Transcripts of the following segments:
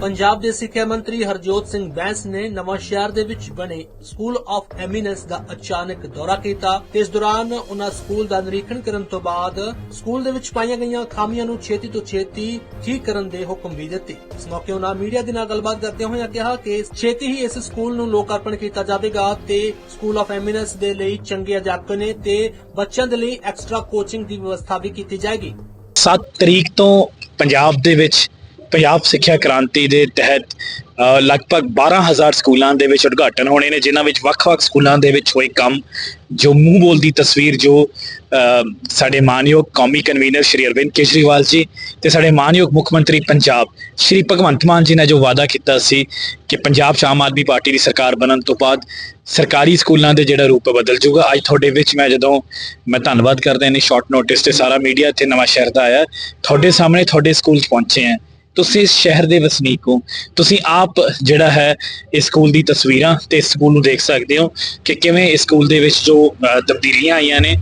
ਪੰਜਾਬ ਦੇ ਸਿੱਖਿਆ ਮੰਤਰੀ ਹਰਜੋਤ ਸਿੰਘ ਬੈਂਸ ਨੇ ਨਵਾਂ ਸ਼ਹਿਰ ਦੇ ਵਿੱਚ ਬਣੇ ਸਕੂਲ ਆਫ ਐਮੀਨੈਂਸ ਦਾ ਅਚਾਨਕ ਦੌਰਾ ਕੀਤਾ। ਤੇ ਇਸ ਦੌਰਾਨ ਉਹਨਾਂ ਸਕੂਲ ਦਾ ਨਿਰੀਖਣ ਕਰਨ ਤੋਂ ਬਾਅਦ ਸਕੂਲ ਦੇ ਵਿੱਚ ਪਾਈਆਂ ਗਈਆਂ ਖਾਮੀਆਂ ਨੂੰ ਛੇਤੀ ਤੋਂ ਛੇਤੀ ਠੀਕ ਕਰਨ ਦੇ ਹੁਕਮ ਵੀ ਦਿੱਤੇ। ਇਸ ਮੌਕੇ ਉਹਨਾਂ ਮੀਡੀਆ ਦੇ ਨਾਲ ਗੱਲਬਾਤ ਕਰਦੇ ਹੋਏ ਕਿਹਾ ਕਿ ਛੇਤੀ ਹੀ ਇਸ ਸਕੂਲ ਨੂੰ ਲੋਕਾਰਪਣ ਕੀਤਾ ਜਾਵੇਗਾ ਤੇ ਸਕੂਲ ਆਫ ਐਮੀਨੈਂਸ ਦੇ ਲਈ ਚੰਗੇ ਅਧਿਆਪਕ ਨੇ ਤੇ ਬੱਚਿਆਂ ਦੇ ਲਈ ਐਕਸਟਰਾ ਕੋਚਿੰਗ ਦੀ ਵਿਵਸਥਾ ਵੀ ਕੀਤੀ ਜਾਏਗੀ। 7 ਤਰੀਕ ਤੋਂ ਪੰਜਾਬ ਦੇ ਵਿੱਚ ਪੰਜਾਬ ਸਿੱਖਿਆ ਕ੍ਰਾਂਤੀ ਦੇ ਤਹਿਤ ਅ, ਲਗਭਗ 12000 ਸਕੂਲਾਂ ਦੇ ਵਿੱਚ ਉਦਘਾਟਨ ਹੋਣੇ ਨੇ ਜਿਨ੍ਹਾਂ ਵਿੱਚ ਵੱਖ-ਵੱਖ ਸਕੂਲਾਂ ਦੇ ਵਿੱਚ ਹੋਏ ਕੰਮ ਜੋ ਮੂੰਹ ਬੋਲਦੀ ਤਸਵੀਰ ਜੋ ਸਾਡੇ ਮਾਨਯੋਗ ਕੌਮੀ ਕਨਵੀਨਰ ਸ਼੍ਰੀ ਅਰਵਿੰਦ ਕੇਜਰੀਵਾਲ ਜੀ ਤੇ ਸਾਡੇ ਮਾਨਯੋਗ ਮੁੱਖ ਮੰਤਰੀ ਪੰਜਾਬ ਸ਼੍ਰੀ ਭਗਵੰਤ ਮਾਨ ਜੀ ਨੇ ਜੋ ਵਾਅਦਾ ਕੀਤਾ ਸੀ ਕਿ ਪੰਜਾਬ 'ਚ ਆਮ ਆਦਮੀ ਪਾਰਟੀ ਦੀ ਸਰਕਾਰ ਬਣਨ ਤੋਂ ਬਾਅਦ ਸਰਕਾਰੀ ਸਕੂਲਾਂ ਦੇ ਜਿਹੜਾ ਰੂਪ ਬਦਲ ਜਾਊਗਾ ਅੱਜ ਤੁਹਾਡੇ ਵਿੱਚ ਮੈਂ ਜਦੋਂ ਮੈਂ ਧੰਨਵਾਦ ਕਰਦਾ ਹਾਂ ਸ਼ਾਰਟ ਨੋਟਿਸ ਤੇ ਸਾਰਾ ਮੀਡੀਆ ਇੱਥੇ ਨਵਾਂ ਸ਼ਹਿਰ ਦਾ ਆਇਆ ਤੁਹਾਡੇ ਸਾਹਮਣੇ ਤੁਹਾਡੇ ਸਕੂਲ 'ਚ ਪਹੁੰਚੇ ਆ ਤੁਸੀਂ ਇਸ ਸ਼ਹਿਰ ਦੇ ਵਸਨੀਕ ਹੋ। ਤੁਸੀਂ ਆਪ ਜਿਹੜਾ ਹੈ ਇਸ ਸਕੂਲ ਦੀ ਤਸਵੀਰਾਂ ਤੇ ਇਸ ਸਕੂਲ ਨੂੰ ਦੇਖ ਸਕਦੇ ਹੋ ਕਿ ਕਿਵੇਂ ਇਸ ਸਕੂਲ ਦੇ ਵਿੱਚ ਜੋ ਅ, ਤਬਦੀਲੀਆਂ ਆਈਆਂ ਨੇ।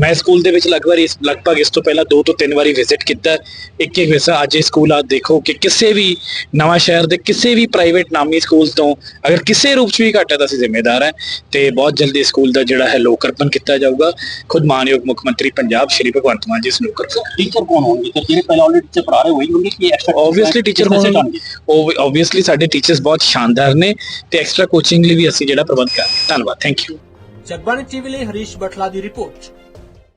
ਮੈਂ ਸਕੂਲ ਦੇ ਵਿੱਚ ਲਗਭਗ ਇਸ ਲਗਭਗ ਇਸ ਤੋਂ ਪਹਿਲਾਂ ਦੋ ਤੋਂ ਤਿੰਨ ਵਾਰੀ ਵਿਜ਼ਿਟ ਕੀਤਾ। ਇੱਕ ਇੱਕ ਹਿੱਸਾ ਅੱਜ ਇਹ ਸਕੂਲ ਆ ਦੇਖੋ ਕਿ ਕਿਸੇ ਵੀ ਨਵਾਂ ਸ਼ਹਿਰ ਦੇ ਕਿਸੇ ਵੀ ਪ੍ਰਾਈਵੇਟ ਨਾਮੀ ਸਕੂਲ ਤੋਂ ਅਗਰ ਕਿਸੇ ਰੂਪ 'ਚ ਵੀ ਘਾਟਾ ਤਾਂ ਅਸੀਂ ਜ਼ਿੰਮੇਦਾਰ ਹੈ ਤੇ ਬਹੁਤ ਜਲਦੀ ਸਕੂਲ ਦਾ ਜਿਹੜਾ ਹੈ ਲੋਕਰਪਨ ਕੀਤਾ ਜਾਊਗਾ। ਖੁਦ ਮਾਨਯੋਗ ਮੁੱਖ ਮੰਤਰੀ ਪੰਜਾਬ ਸ਼੍ਰੀ ਭਗਵੰਤ ਮਾਨ ਜੀ ਇਸ ਲੋਕਰਪਨ ਟੀਚਰ ਕੌਣ ਹੋਣਗੇ? ਤੇ ਜਿਹੜੇ ਪਹਿਲਾਂ ਆਲਰੇਡੀ ਟੀਚਰ ਪੜ੍ਹਾ ਰਹੇ ਹੋਈ ਹੋਣਗੇ ਕਿ ਐਕਸਟਰਾ ਆਬਵੀਅਸਲੀ ਟੀਚਰ ਹੋਣਗੇ ਆਬਵੀਅਸਲੀ ਸਾਡੇ ਟੀਚਰਸ ਬਹੁਤ ਸ਼ਾਨਦਾਰ ਨੇ ਤੇ ਐਕਸਟਰਾ ਕੋਚਿੰਗ ਲਈ ਵੀ ਅਸੀਂ ਜਿਹੜਾ ਪ੍ਰਬੰਧ ਕਰ ਰਹੇ ਹਾਂ। ਧੰਨਵਾਦ ਥੈਂਕ ਯੂ ਜਗਬਾਣੀ ਟੀਵੀ ਲਈ ਹਰੀਸ਼ ਬਟਲਾ ਦੀ ਰਿਪੋਰਟ।